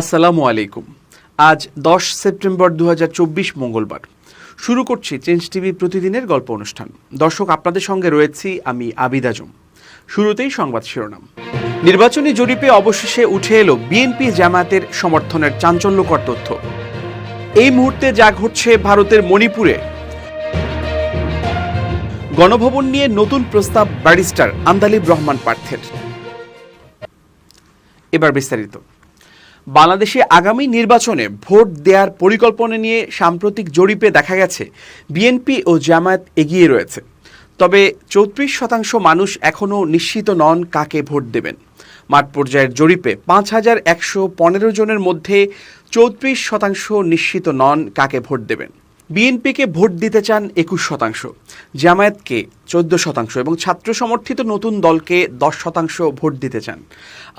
আসসালামু আলাইকুম। আজ দশ সেপ্টেম্বর দু হাজার চব্বিশ মঙ্গলবার। শুরু করছি চেঞ্জ টিভি প্রতিদিনের গল্প অনুষ্ঠান। দর্শক, আপনাদের সঙ্গে রয়েছি আমি আবিদ আজম। শুরুতেই সংবাদ শিরোনাম। নির্বাচনী জরিপে অবশেষে উঠে এলো বিএনপি জামায়াতের সমর্থনের চাঞ্চল্যকর তথ্য। এই মুহূর্তে যা ঘটছে ভারতের মণিপুরে। গণভবন নিয়ে নতুন প্রস্তাব ব্যারিস্টার আন্দালিব রহমান পার্থের। এবার বিস্তারিত। বাংলাদেশে আগামী নির্বাচনে ভোট দেওয়ার পরিকল্পনা নিয়ে সাম্প্রতিক জরিপে দেখা গেছে, বিএনপি ও জামায়াত এগিয়ে রয়েছে। তবে চৌত্রিশ শতাংশ মানুষ এখনও নিশ্চিত নন কাকে ভোট দেবেন। মাঠ পর্যায়ের জরিপে পাঁচ হাজার একশো পনেরো জনের মধ্যে চৌত্রিশ শতাংশ নিশ্চিত নন কাকে ভোট দেবেন। বিএনপিকে ভোট দিতে চান একুশ শতাংশ, জামায়াতকে চোদ্দ শতাংশ এবং ছাত্র সমর্থিত নতুন দলকে দশ শতাংশ ভোট দিতে চান।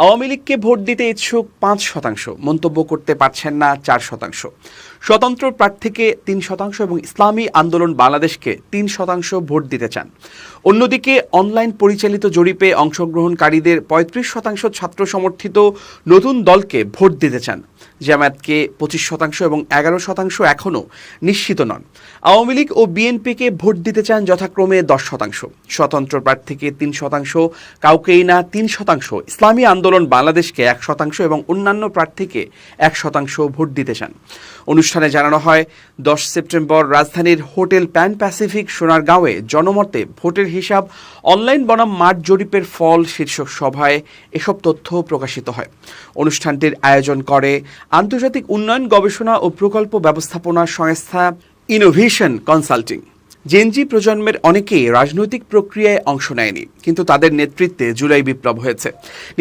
আওয়ামী লীগকে ভোট দিতে ইচ্ছুক পাঁচ শতাংশ। মন্তব্য করতে পারছেন না চার শতাংশ। স্বতন্ত্র প্রার্থীকে তিন শতাংশ এবং ইসলামী আন্দোলন বাংলাদেশকে তিন শতাংশ ভোট দিতে চান। অন্যদিকে অনলাইন পরিচালিত জরিপে অংশগ্রহণকারীদের পঁয়ত্রিশ শতাংশ ছাত্র সমর্থিত নতুন দলকে ভোট দিতে চান। জামায়াতকে পঁচিশ শতাংশ এবং এগারো শতাংশ এখনও নিশ্চিত নন। আওয়ামী লীগ ও বিএনপিকে ভোট দিতে চান যথাক্রমে দশ শতাংশ। স্বতন্ত্র প্রার্থীকে তিন শতাংশ, কাউকেই না তিন শতাংশ, ইসলামী আন্দোলন বাংলাদেশকে এক শতাংশ এবং অন্যান্য প্রার্থীকে এক শতাংশ ভোট দিতে চান। অনুষ্ঠানে জানানো হয়, দশ সেপ্টেম্বর রাজধানীর হোটেল প্যান প্যাসিফিক সোনারগাঁওয়ে জনমতে ভোটের হিসাব অনলাইন বনাম মাঠ জরিপের ফল শীর্ষক সভায় এসব তথ্য প্রকাশিত হয়। অনুষ্ঠানটির আয়োজন করে আন্তর্জাতিক উন্নয়ন গবেষণা ও প্রকল্প ব্যবস্থাপনা সংস্থা ইনোভেশন কনসাল্টিং জেনজি প্রজন্মের অনেকেই রাজনৈতিক প্রক্রিয়ায় অংশ নেয়নি, কিন্তু তাদের নেতৃত্বে জুলাই বিপ্লব হয়েছে।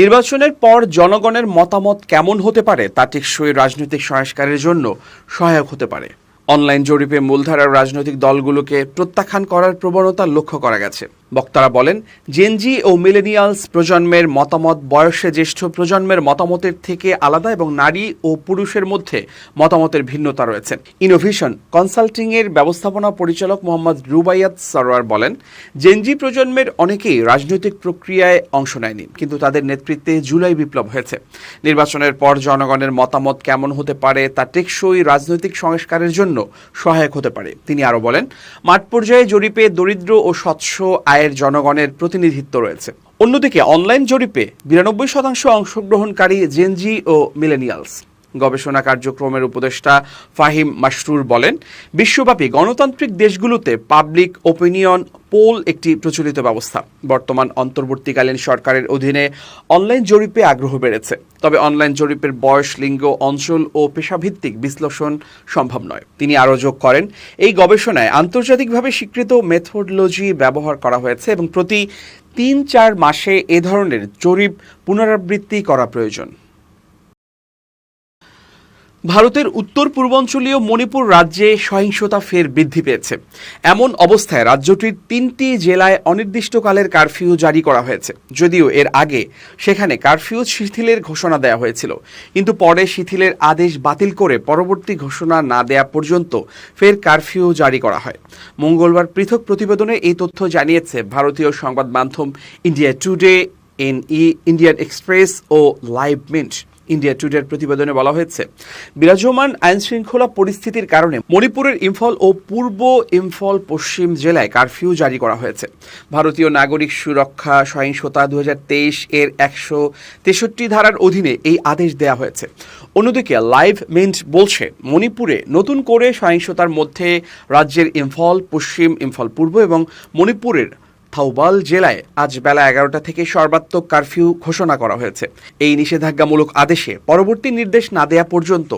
নির্বাচনের পর জনগণের মতামত কেমন হতে পারে তা টেকসই রাজনৈতিক সংস্কারের জন্য সহায়ক হতে পারে। অনলাইন জরিপে মূলধারার রাজনৈতিক দলগুলোকে প্রত্যাখ্যান করার প্রবণতা লক্ষ্য করা গেছে। বক্তারা বলেন জেনজি ও মিলেনিয়ালস প্রজন্মের মতামত, বয়সে জ্যেষ্ঠ প্রজন্মের মতামতের থেকে আলাদা এবং নারী ও পুরুষের মধ্যে মতামতের ভিন্নতা রয়েছে। ইনোভেশন কনসাল্টিং এর ব্যবস্থাপনা পরিচালক মোহাম্মদ রুবাইয়াত সরোয়ার বলেন জেনজি প্রজন্মের অনেকেই রাজনৈতিক প্রক্রিয়ায় অংশ নেয়নি, কিন্তু তাদের নেতৃত্বে জুলাই বিপ্লব হয়েছে। নির্বাচনের পর জনগণের মতামত কেমন হতে পারে তা টেকসই রাজনৈতিক সংস্কারের জন্য সহায়ক হতে পারে। তিনি আরও বলেন, মাঠ পর্যায়ে জরিপে দরিদ্র ও স্বচ্ছ আয়ের জনগণের প্রতিনিধিত্ব রয়েছে। অন্যদিকে অনলাইন জরিপে বিরানব্বই শতাংশ অংশগ্রহণকারী জেনজি ও মিলেনিয়ালস। গবেষণা কার্যক্রমের উপদেষ্টা ফাহিম মাসরুর বলেন, বিশ্বব্যাপী গণতান্ত্রিক দেশগুলোতে পাবলিক ওপিনিয়ন পোল একটি প্রচলিত ব্যবস্থা। বর্তমান অন্তর্বর্তীকালীন সরকারের অধীনে অনলাইন জরিপে আগ্রহ বেড়েছে। তবে অনলাইন জরিপের বয়স, লিঙ্গ, অঞ্চল ও পেশাভিত্তিক বিশ্লেষণ সম্ভব নয়। তিনি আরও যোগ করেন, এই গবেষণায় আন্তর্জাতিকভাবে স্বীকৃত মেথোডোলজি ব্যবহার করা হয়েছে এবং প্রতি তিন চার মাসে এ ধরনের জরিপ পুনরাবৃত্তি করা প্রয়োজন। ভারতের উত্তর পূর্বাঞ্চলীয় মণিপুর রাজ্যে সহিংসতা ফের বৃদ্ধি পেয়েছে। এমন অবস্থায় রাজ্যটির তিনটি জেলায় অনির্দিষ্টকালের কারফিউ জারি করা হয়েছে। যদিও এর আগে সেখানে কারফিউ শিথিলের ঘোষণা দেওয়া হয়েছিল। কিন্তু পরে শিথিলের আদেশ বাতিল করে পরবর্তী ঘোষণা না দেয়া পর্যন্ত ফের কারফিউ জারি করা হয়। মঙ্গলবার পৃথক প্রতিবেদনে এই তথ্য জানিয়েছে ভারতীয় সংবাদ মাধ্যম India Today N E Indian Express ও লাইভ মিন্ট। ইন্ডিয়া টুডের প্রতিবেদনে বলা হয়েছে, বিরাজমান আইন শৃঙ্খলা পরিস্থিতির কারণে মণিপুরের ইম্ফল ও পূর্ব ইম্ফল পশ্চিম জেলায় কারফিউ জারি করা হয়েছে। ভারতীয় নাগরিক সুরক্ষা সহিংসতা দু হাজার তেইশ এর একশো তেষট্টি ধারার অধীনে এই আদেশ দেওয়া হয়েছে। অন্যদিকে লাইভ মেন্ট বলছে, মণিপুরে নতুন করে সহিংসতার মধ্যে রাজ্যের ইম্ফল, পশ্চিম, ইম্ফল, পূর্ব এবং মণিপুরের থাউবাল জেলায় আজ বেলা এগারোটা থেকে সর্বাত্মক কারফিউ ঘোষণা করা হয়েছে। এই নিষেধাজ্ঞামূলক আদেশে পরবর্তী নির্দেশ না দেয়া পর্যন্ত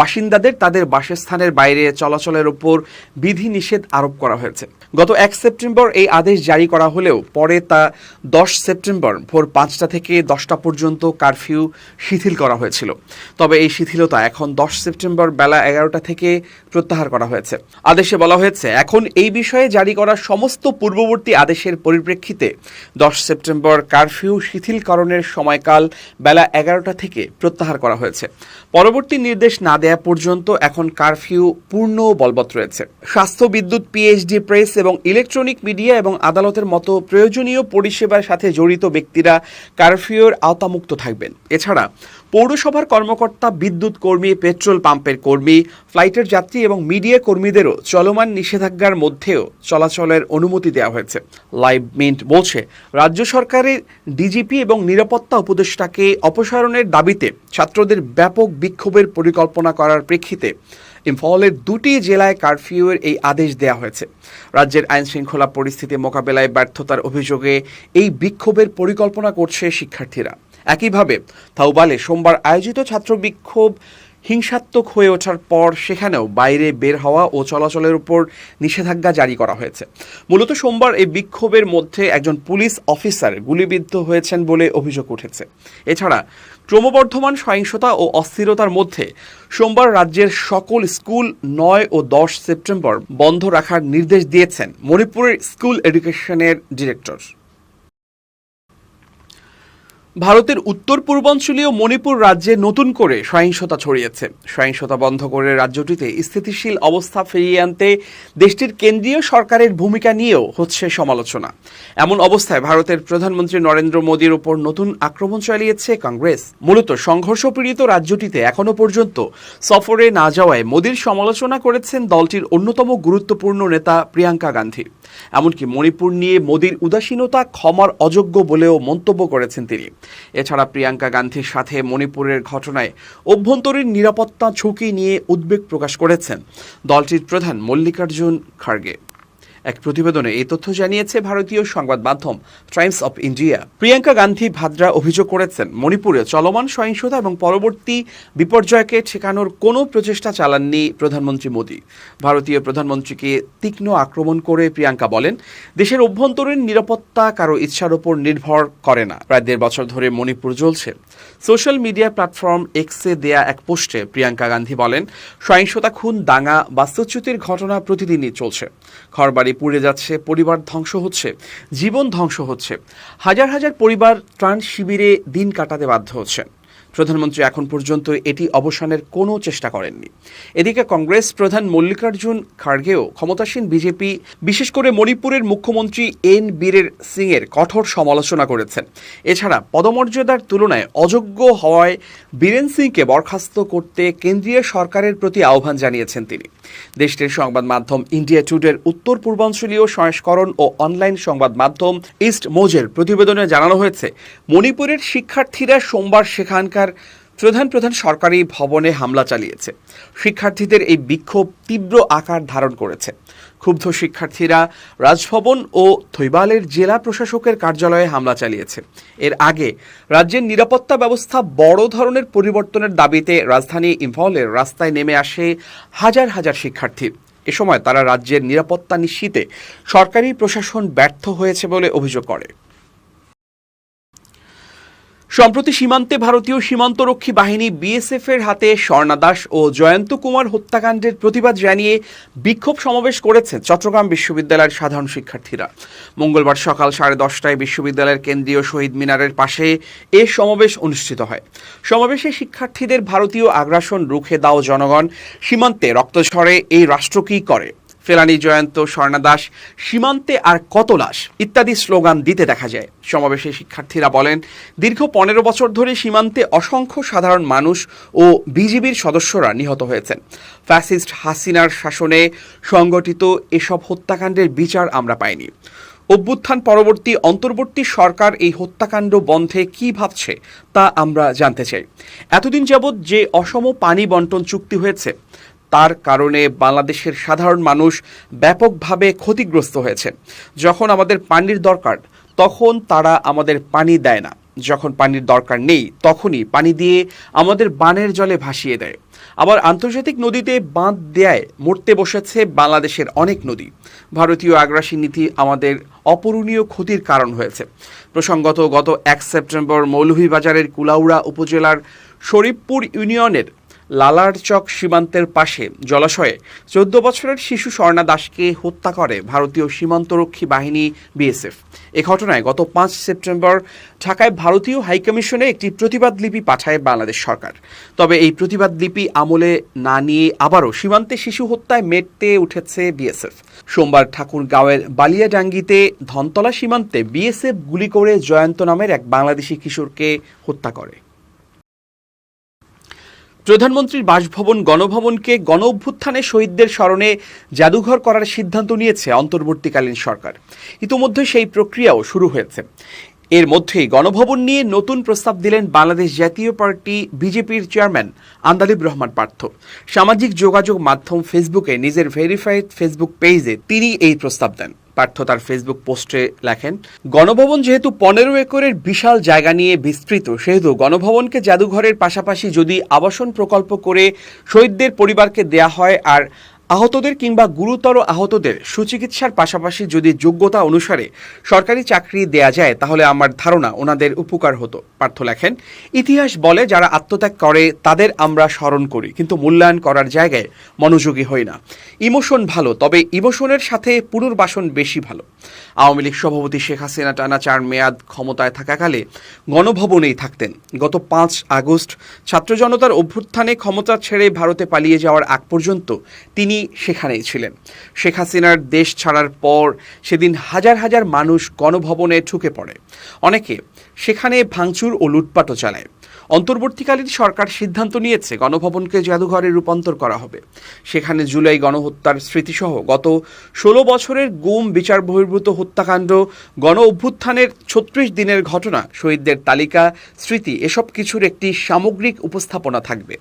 বাসিন্দাদের তাদের বাসস্থানের বাইরে চলাচলের উপর বিধি নিষেধ আরোপ করা হয়েছে। গত এক সেপ্টেম্বর এই আদেশ জারি করা হলেও পরে তা দশ সেপ্টেম্বর ভোর পাঁচটা থেকে দশটা পর্যন্ত কারফিউ শিথিল করা হয়েছিল। তবে এই শিথিলতা এখন দশ সেপ্টেম্বর বেলা এগারোটা থেকে প্রত্যাহার করা হয়েছে। আদেশে বলা হয়েছে, এখন এই বিষয়ে জারি করা সমস্ত পূর্ববর্তী আদেশের পরিপ্রেক্ষিতে দশ সেপ্টেম্বর কারফিউ শিথিলকরণের সময়কাল বেলা এগারোটা থেকে প্রত্যাহার করা হয়েছে। পরবর্তী নির্দেশ না দেয়া পর্যন্ত এখন কারফিউ পূর্ণ বলবৎ রয়েছে। স্বাস্থ্য বিদ্যুৎ, পিএইচডি, প্রেস এবং ইলেকট্রনিক মিডিয়া এবং আদালতের মতো প্রয়োজনীয় পরিষেবার সাথে জড়িত ব্যক্তিরা কারফিউর আওতামুক্ত থাকবেন। এছাড়া পৌরসভার কর্মকর্তা, বিদ্যুৎ কর্মী, পেট্রোল পাম্পের কর্মী, ফ্লাইটের যাত্রী এবং মিডিয়া কর্মীদেরও চলমান নিষেধাজ্ঞার মধ্যেও চলাচলের অনুমতি দেওয়া হয়েছে। লাইভ মিন্ট বলছে, রাজ্য সরকারের ডিজিপি এবং নিরাপত্তা উপদেষ্টাকে অপসারণের দাবিতে ছাত্রদের ব্যাপক বিক্ষোভের পরিকল্পনা করার প্রেক্ষিতে ইম্ফলের দুটি জেলায় কারফিউয়ের এই আদেশ দেওয়া হয়েছে। রাজ্যের আইন শৃঙ্খলা পরিস্থিতি মোকাবেলায় ব্যর্থতার অভিযোগে এই বিক্ষোভের পরিকল্পনা করছে শিক্ষার্থীরা। একইভাবে থাউবালে সোমবার আয়োজিত ছাত্র বিক্ষোভ হিংসাত্মক হয়ে ওঠার পর সেখানেও বাইরে বের হওয়া ও চলাচলের উপর নিষেধাজ্ঞা জারি করা হয়েছে। মূলত সোমবার এই বিক্ষোভের মধ্যে একজন পুলিশ অফিসার গুলিবিদ্ধ হয়েছেন বলে অভিযোগ উঠেছে। এছাড়া ক্রমবর্ধমান সহিংসতা ও অস্থিরতার মধ্যে সোমবার রাজ্যের সকল স্কুল নয় ও দশ সেপ্টেম্বর বন্ধ রাখার নির্দেশ দিয়েছেন মণিপুরের স্কুল এডুকেশনের ডিরেক্টর। ভারতের উত্তর পূর্বাঞ্চলীয় মণিপুর রাজ্যে নতুন করে সহিংসতা ছড়িয়েছে। সহিংসতা বন্ধ করে রাজ্যটিতে স্থিতিশীল অবস্থা ফিরিয়ে আনতে দেশটির কেন্দ্রীয় সরকারের ভূমিকা নিয়েও হচ্ছে সমালোচনা। এমন অবস্থায় ভারতের প্রধানমন্ত্রী নরেন্দ্র মোদীর উপর নতুন আক্রমণ চালিয়েছে কংগ্রেস। মূলত সংঘর্ষপীড়িত রাজ্যটিতে এখনও পর্যন্ত সফরে না যাওয়ায় মোদীর সমালোচনা করেছেন দলটির অন্যতম গুরুত্বপূর্ণ নেতা প্রিয়াঙ্কা গান্ধী। এমনকি মণিপুর নিয়ে মোদীর উদাসীনতা ক্ষমার অযোগ্য বলেও মন্তব্য করেছেন তিনি। এছাড়া প্রিয়াঙ্কা গান্ধীর সাথে মণিপুরের ঘটনায় অভ্যন্তরীণ নিরাপত্তা ঝুঁকি নিয়ে উদ্বেগ প্রকাশ করেছেন। দলটির প্রধান মল্লিকার্জুন খার্গে। এক প্রতিবেদনে এই তথ্য জানিয়েছে ভারতীয় সংবাদ মাধ্যম Times of India. Priyanka Gandhi Vadra অভিযোগ করেছেন, মণিপুরে চলমান সহিংসতা এবং পরবর্তী বিপর্যয়কে ঠেকানোর কোনো প্রচেষ্টা চালাননি প্রধানমন্ত্রী মোদী। ভারতীয় প্রধানমন্ত্রীকে তীক্ষ্ণ আক্রমণ করে প্রিয়াঙ্কা বলেন, দেশের অভ্যন্তরীণ নিরাপত্তা কারও ইচ্ছার উপর নির্ভর করে না। প্রায় দেড় বছর ধরে মণিপুর জ্বলছে। সোশ্যাল মিডিয়া প্ল্যাটফর্ম এক্সে দেয়া এক পোস্টে প্রিয়াঙ্কা গান্ধী বলেন, সহিংসতা খুন, দাঙ্গা, বাস্তুচ্যুতির ঘটনা প্রতিদিনই চলছে। ঘরবাড়ি পুড়ে যাচ্ছে, পরিবার ধ্বংস হচ্ছে, জীবন ধ্বংস হচ্ছে। হাজার হাজার পরিবার ত্রাণ শিবিরে দিন কাটাতে বাধ্য হচ্ছেন প্রধানমন্ত্রী এখন পর্যন্ত এটি অবসানের কোনো চেষ্টা করেননি। এদিকে কংগ্রেস প্রধান মল্লিকার্জুন খাড়গেও ক্ষমতাসীন বিজেপি, বিশেষ করে মণিপুরের মুখ্যমন্ত্রী এন বীরের সিংয়ের কঠোর সমালোচনা করেছেন। এছাড়া পদমর্যাদার তুলনায় অযোগ্য হওয়ায় বীরেন সিংকে বরখাস্ত করতে কেন্দ্রীয় সরকারের প্রতি আহ্বান জানিয়েছেন তিনি। দেশটির সংবাদ মাধ্যম ইন্ডিয়া টুডের উত্তর পূর্বাঞ্চলীয় সংস্করণ ও অনলাইন সংবাদ মাধ্যম ইস্ট মোজের প্রতিবেদনে জানানো হয়েছে, মণিপুরের শিক্ষার্থীরা সোমবার সেখানকার প্রধান প্রধান সরকারি ভবনে হামলা চালিয়েছে। শিক্ষার্থীদের এই বিক্ষোভ তীব্র আকার ধারণ করেছে। ক্ষুব্ধ শিক্ষার্থীরা রাজভবন ও থৈবালের জেলা প্রশাসকের কার্যালয়ে হামলা চালিয়েছে। এর আগে রাজ্যের নিরাপত্তা ব্যবস্থা বড় ধরনের পরিবর্তনের দাবিতে রাজধানী ইম্ফলের রাস্তায় নেমে আসে হাজার হাজার শিক্ষার্থী। এ সময় তারা রাজ্যের নিরাপত্তা নিশ্চিতে সরকারি প্রশাসন ব্যর্থ হয়েছে বলে অভিযোগ করে। সম্প্রতি সীমান্তে ভারতীয় সীমান্তরক্ষী বাহিনী বিএসএফ এর হাতে স্বর্ণা দাস ও জয়ন্ত কুমার হত্যাকাণ্ডের প্রতিবাদ জানিয়ে বিক্ষোভ সমাবেশ করেছেন চট্টগ্রাম বিশ্ববিদ্যালয়ের সাধারণ শিক্ষার্থীরা। মঙ্গলবার সকাল সাড়ে দশটায় বিশ্ববিদ্যালয়ের কেন্দ্রীয় শহীদ মিনারের পাশে এ সমাবেশ অনুষ্ঠিত হয়। সমাবেশে শিক্ষার্থীদের ভারতীয় আগ্রাসন রুখে দাও জনগণ সীমান্তে রক্ত ঝরে এই রাষ্ট্র কী করে? ফেলানি জয়ন্ত, স্বর্ণা দাস, সীমান্তে আর কত লাশ ইত্যাদি স্লোগান দিতে দেখা যায়। সমাবেশে শিক্ষার্থীরা বলেন, দীর্ঘ পনেরো বছর ধরে সীমান্তে অসংখ্য সাধারণ মানুষ ও বিজিবির সদস্যরা নিহত হয়েছেন। ফ্যাসিস্ট হাসিনার শাসনে সংগঠিত এসব হত্যাকাণ্ডের বিচার আমরা পাইনি। অভ্যুত্থান পরবর্তী অন্তর্বর্তী সরকার এই হত্যাকাণ্ড বন্ধে কি ভাবছে তা আমরা জানতে চাই। এতদিন যাবৎ যে অসম পানি বন্টন চুক্তি হয়েছে তার কারণে বাংলাদেশের সাধারণ মানুষ ব্যাপকভাবে ক্ষতিগ্রস্ত হয়েছে। যখন আমাদের পানির দরকার, তখন তারা আমাদের পানি দেয় না। যখন পানির দরকার নেই, তখনই পানি দিয়ে আমাদের বানের জলে ভাসিয়ে দেয়। আবার আন্তর্জাতিক নদীতে বাঁধ দেয় মরতে বসেছে বাংলাদেশের অনেক নদী। ভারতীয় আগ্রাসী নীতি আমাদের অপূরণীয় ক্ষতির কারণ হয়েছে। প্রসঙ্গত গত এক সেপ্টেম্বর মৌলভীবাজারের কুলাউড়া উপজেলার শরীফপুর ইউনিয়নের লালারচক সীমান্তের পাশে জলাশয়ে চোদ্দ বছরের শিশু স্বর্ণা দাসকে হত্যা করে ভারতীয় সীমান্তরক্ষী বাহিনী বিএসএফ। এ ঘটনায় গত পাঁচ সেপ্টেম্বর ঢাকায় ভারতীয় হাইকমিশনে একটি প্রতিবাদ লিপি পাঠায় বাংলাদেশ সরকার। তবে এই প্রতিবাদ লিপি আমলে না নিয়ে আবারও সীমান্তে শিশু হত্যায় মেটতে উঠেছে বিএসএফ। সোমবার ঠাকুরগাঁওয়ের বালিয়াডাঙ্গিতে ধনতলা সীমান্তে বিএসএফ গুলি করে জয়ন্ত নামের এক বাংলাদেশি কিশোরকে হত্যা করে। প্রধানমন্ত্রীর বাসভবন, গণভবনকে গণ অভ্যুত্থানে শহীদদের স্মরণে জাদুঘর করার সিদ্ধান্ত নিয়েছে অন্তর্বর্তীকালীন সরকার। ইতোমধ্যে সেই প্রক্রিয়াও শুরু হয়েছে। এর মধ্যেই গণভবন নিয়ে নতুন প্রস্তাব দিলেন বাংলাদেশ জাতীয় পার্টি বিজেপির চেয়ারম্যান আন্দালিব রহমান পার্থ। সামাজিক যোগাযোগ মাধ্যম ফেসবুকে নিজের ভেরিফাইড ফেসবুক পেজে তিনি এই প্রস্তাব দেন। পার্থ তার ফেসবুক পোস্টে লেখেন, গণভবন যেহেতু পনেরো একরের বিশাল জায়গা নিয়ে বিস্তৃত, সেহেতু গণভবনকে জাদুঘরের পাশাপাশি যদি আবাসন প্রকল্প করে শহীদদের পরিবারকে দেয়া হয় আর আহতদের কিংবা গুরুতর আহতদের সুচিকিৎসার পাশাপাশি যদি যোগ্যতা অনুসারে সরকারি চাকরি দেয়া যায়, তাহলে আমার ধারণা ওনাদের উপকার হতো, পার্থ লেখেন। ইতিহাস বলে, যারা আত্মত্যাগ করে, তাদের আমরা স্মরণ করি, কিন্তু মূল্যায়ন করার জায়গায় মনোযোগী হই না। ইমোশন ভালো, তবে ইমোশনের সাথে পুনর্বাসন বেশি ভালো। আওয়ামী লীগ সভাপতি শেখ হাসিনা টানা চার মেয়াদ ক্ষমতায় থাকাকালে গণভবনেই থাকতেন। গত পাঁচ আগস্ট ছাত্র জনতার অভ্যুত্থানে ক্ষমতা ছেড়ে ভারতে পালিয়ে যাওয়ার আগ পর্যন্ত তিনি সেখানেই ছিলেন। শেখ হাসিনার দেশ ছাড়ার পর সেদিন হাজার হাজার মানুষ গণভবনে ঢুকে পড়ে। অনেকে সেখানে ভাঙচুর ও লুটপাটও চালায়। অন্তর্বর্তীকালীন সরকার সিদ্ধান্ত নিয়েছে গণভবনকে জাদুঘরে রূপান্তর করা হবে। সেখানে জুলাই গণহত্যার স্মৃতিসহ গত ষোলো বছরের গুম বিচার বহির্ভূত হত্যাকাণ্ড, গণ অভ্যুত্থানের ছত্রিশ দিনের ঘটনা, শহীদদের তালিকা, স্মৃতি, এসব কিছুর একটি সামগ্রিক উপস্থাপনা থাকবে।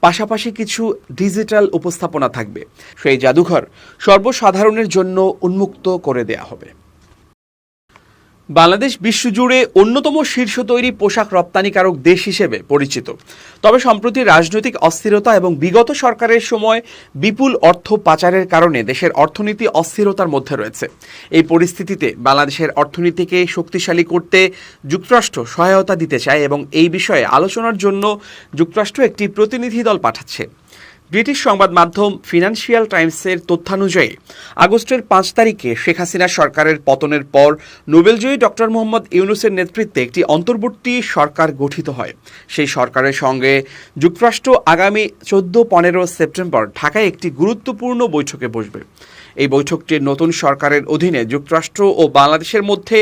পাশাপাশি কিছু ডিজিটাল উপস্থাপনা থাকবে। সেই জাদুঘর সর্বসাধারণের জন্য উন্মুক্ত করে দেয়া হবে। বাংলাদেশ বিশ্বজুড়ে অন্যতম শীর্ষ তৈরি পোশাক রপ্তানিকারক দেশ হিসেবে পরিচিত। তবে সম্প্রতি রাজনৈতিক অস্থিরতা এবং বিগত সরকারের সময় বিপুল অর্থ পাচারের কারণে দেশের অর্থনীতি অস্থিরতার মধ্যে রয়েছে। এই পরিস্থিতিতে বাংলাদেশের অর্থনীতিকে শক্তিশালী করতে যুক্তরাষ্ট্র সহায়তা দিতে চায় এবং এই বিষয়ে আলোচনার জন্য যুক্তরাষ্ট্র একটি প্রতিনিধি দল পাঠাচ্ছে। ব্রিটিশ সংবাদ মাধ্যম ফিনান্সিয়াল টাইমসের তথ্যানুযায়ী, আগস্টের পাঁচ তারিখে শেখ হাসিনা সরকারের পতনের পর নোবেলজয়ী ডক্টর মোহাম্মদ ইউনুসের নেতৃত্বে একটি অন্তর্বর্তী সরকার গঠিত হয়। সেই সরকারের সঙ্গে যুক্তরাষ্ট্র আগামী চোদ্দ পনেরো সেপ্টেম্বর ঢাকায় একটি গুরুত্বপূর্ণ বৈঠকে বসবে। এই বৈঠকটি নতুন সরকারের অধীনে যুক্তরাষ্ট্র ও বাংলাদেশের মধ্যে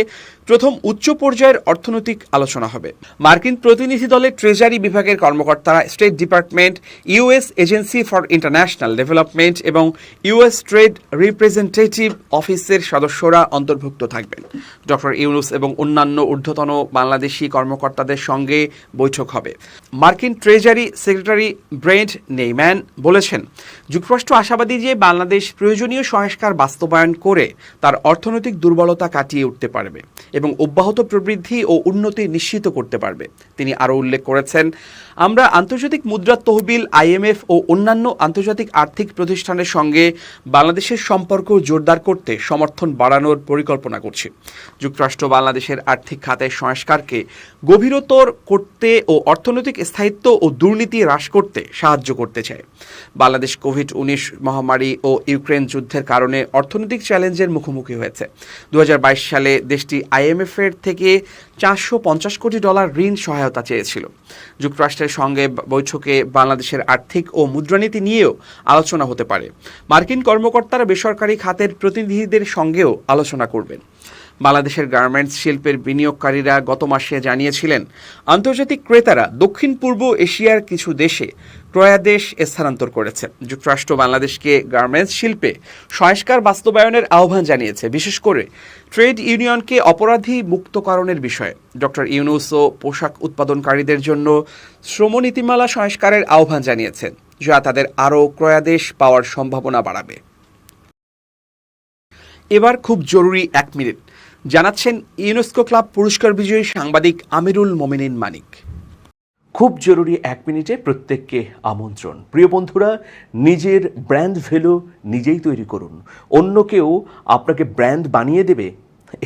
প্রথম উচ্চ পর্যায়ের অর্থনৈতিক আলোচনা হবে। মার্কিন প্রতিনিধি দলের ট্রেজারি বিভাগের কর্মকর্তারা State Department, US Agency for International Development এবং ইউএস ট্রেড রিপ্রেজেন্টেটিভ অফিসের সদস্যরা অন্তর্ভুক্ত থাকবেন। ডক্টর ইউনুস এবং অন্যান্য ঊর্ধ্বতন বাংলাদেশি কর্মকর্তাদের সঙ্গে বৈঠক হবে। মার্কিন ট্রেজারি সেক্রেটারি ব্রেন্ট নেইম্যান বলেছেন, যুক্তরাষ্ট্র আশাবাদী যে বাংলাদেশ প্রয়োজনীয় সংস্কার বাস্তবায়ন করে তার অর্থনৈতিক দুর্বলতা কাটিয়ে উঠতে পারবে এবং অব্যাহত প্রবৃদ্ধি ও উন্নতি নিশ্চিত করতে পারবে। তিনি আরও উল্লেখ করেছেন, আমরা আন্তর্জাতিক মুদ্রা তহবিল আইএমএফ ও অন্যান্য আন্তর্জাতিক আর্থিক প্রতিষ্ঠানের সঙ্গে বাংলাদেশের সম্পর্ক জোরদার করতে সমর্থন বাড়ানোর পরিকল্পনা করছি। যুক্তরাষ্ট্র বাংলাদেশের আর্থিক খাতের সংস্কারকে গভীরতর করতে ও অর্থনৈতিক স্থায়িত্ব ও দুর্নীতি হ্রাস করতে সাহায্য করতে চায়। বাংলাদেশ কোভিড উনিশ মহামারী ও ইউক্রেন যুদ্ধের কারণে অর্থনৈতিক চ্যালেঞ্জের মুখোমুখি হয়েছে। দু হাজার বাইশ সালে দেশটি আইএমএফের থেকে চারশো পঞ্চাশ কোটি ডলার ঋণ সহায়তা চেয়েছিল। যুক্তরাষ্ট্রের সঙ্গে বৈঠকে বাংলাদেশের আর্থিক ও মুদ্রানীতি নিয়েও আলোচনা হতে পারে। মার্কিন কর্মকর্তারা বেসরকারি খাতের প্রতিনিধিদের সঙ্গেও আলোচনা করবেন। বাংলাদেশের গার্মেন্টস শিল্পের বিনিয়োগকারীরা গত মাসে জানিয়েছিলেন, আন্তর্জাতিক ক্রেতারা দক্ষিণ পূর্ব এশিয়ার কিছু দেশে ক্রয়াদেশ স্থানান্তর করেছে। যুক্তরাষ্ট্র বাংলাদেশকে গার্মেন্টস শিল্পে সংস্কার বাস্তবায়নের আহ্বান জানিয়েছে, বিশেষ করে ট্রেড ইউনিয়নকে অপরাধী মুক্তকরণের বিষয়ে। ডক্টর ইউনুসও পোশাক উৎপাদনকারীদের জন্য শ্রম নীতিমালা সংস্কারের আহ্বান জানিয়েছেন যা তাদের আরও ক্রয়াদেশ পাওয়ার সম্ভাবনা বাড়াবে। এবার খুব জরুরি এক মিনিট। জানাচ্ছেন ইউনেস্কো ক্লাব পুরস্কার বিজয়ী সাংবাদিক আমিরুল মোমিনিন মানিক। খুব জরুরি এক মিনিটে প্রত্যেককে আমন্ত্রণ। প্রিয় বন্ধুরা, নিজের ব্র্যান্ড ভ্যালু নিজেই তৈরি করুন। অন্য কেউ আপনাকে ব্র্যান্ড বানিয়ে দেবে,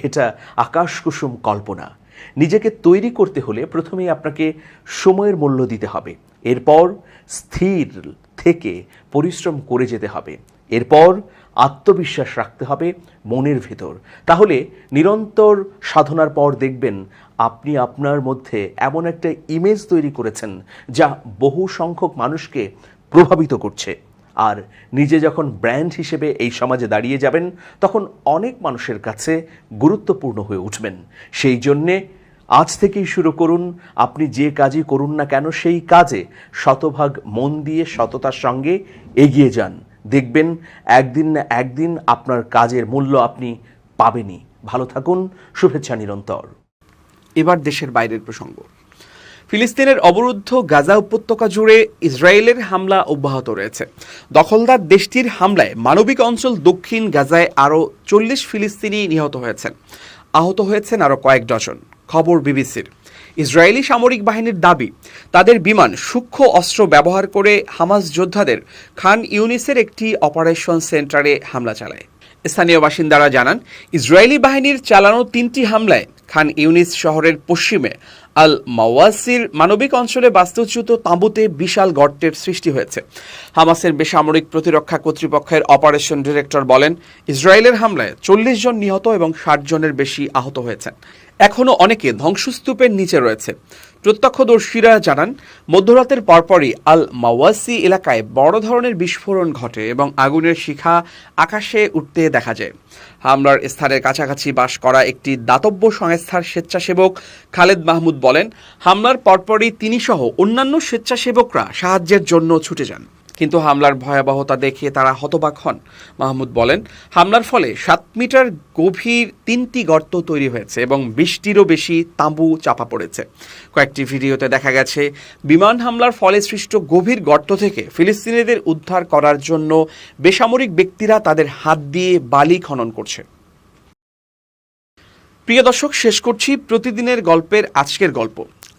এটা আকাশ কুসুম কল্পনা। নিজেকে তৈরি করতে হলে প্রথমেই আপনাকে সময়ের মূল্য দিতে হবে। এরপর স্থির থেকে পরিশ্রম করে যেতে হবে। এরপর আত্মবিশ্বাস রাখতে হবে মনের ভেতর। তাহলে নিরন্তর সাধনার পর দেখবেন আপনি আপনার মধ্যে এমন একটা ইমেজ তৈরি করেছেন যা বহু সংখ্যক মানুষকে প্রভাবিত করছে। আর নিজে যখন ব্র্যান্ড হিসেবে এই সমাজে দাঁড়িয়ে যাবেন, তখন অনেক মানুষের কাছে গুরুত্বপূর্ণ হয়ে উঠবেন। সেই জন্যে আজ থেকেই শুরু করুন, আপনি যে কাজই করুন না কেন, সেই কাজে শতভাগ মন দিয়ে সততার সঙ্গে এগিয়ে যান। দেখবেন একদিন না একদিন আপনার কাজের মূল্য আপনি পাবেনই। ভালো থাকুন, শুভেচ্ছা নিরন্তর। এবার দেশের বাইরের প্রসঙ্গ। ফিলিস্তিনের অবরুদ্ধ গাজা উপত্যকা জুড়ে ইসরায়েলের হামলা অব্যাহত রয়েছে। দখলদার দেশটির হামলায় মানবিক অঞ্চল দক্ষিণ গাজায় আরও চল্লিশ ফিলিস্তিনি নিহত হয়েছেন। আহত হয়েছেন আরও কয়েক ডজন। খবর বিবিসির। ইসরায়েলি সামরিক বাহিনীর দাবি, তাদের বিমান সূক্ষ্ম অস্ত্র ব্যবহার করে হামাস যোদ্ধাদের খান ইউনিসের একটি অপারেশন সেন্টারে হামলা চালায়। স্থানীয় বাসিন্দারা জানান, ইসরায়েলি বাহিনীর চালানো তিনটি হামলায় খান ইউনিস শহরের পশ্চিমে আল মাওয়াসির মানবিক অঞ্চলে বাস্তুচ্যুত তাঁবুতে বিশাল গর্তের সৃষ্টি হয়েছে। হামাসের বেসামরিক প্রতিরক্ষা কর্তৃপক্ষের অপারেশন ডিরেক্টর বলেন, ইসরায়েলের হামলায় চল্লিশ জন নিহত এবং ষাট জনের বেশি আহত হয়েছেন। এখনও অনেকে ধ্বংসস্তূপের নিচে রয়েছে। প্রত্যক্ষদর্শীরা জানান, মধ্যরাতের পরপরই আল মাওয়াসি এলাকায় বড় ধরনের বিস্ফোরণ ঘটে এবং আগুনের শিখা আকাশে উঠতে দেখা যায়। হামলার স্থানের কাছাকাছি বাস করা একটি দাতব্য সংস্থার স্বেচ্ছাসেবক খালেদ মাহমুদ বলেন, হামলার পরপরই তিনি সহ অন্যান্য স্বেচ্ছাসেবকরা সাহায্যের জন্য ছুটে যান। কিন্তু হামলার ভয়াবহতা দেখে তারা হতবাক হন। মাহমুদ বলেন, হামলার ফলে সাত মিটার গভীর তিনটি গর্ত তৈরি হয়েছে এবং বৃষ্টিরও বেশি তাঁবু চাপা পড়েছে। কয়েকটি ভিডিওতে দেখা গেছে, বিমান হামলার ফলে সৃষ্ট গভীর গর্ত থেকে ফিলিস্তিনিদের উদ্ধার করার জন্য বেসামরিক ব্যক্তিরা তাদের হাত দিয়ে বালি খনন করছে। প্রিয় দর্শক, শেষ করছি প্রতিদিনের গল্পের আজকের গল্প।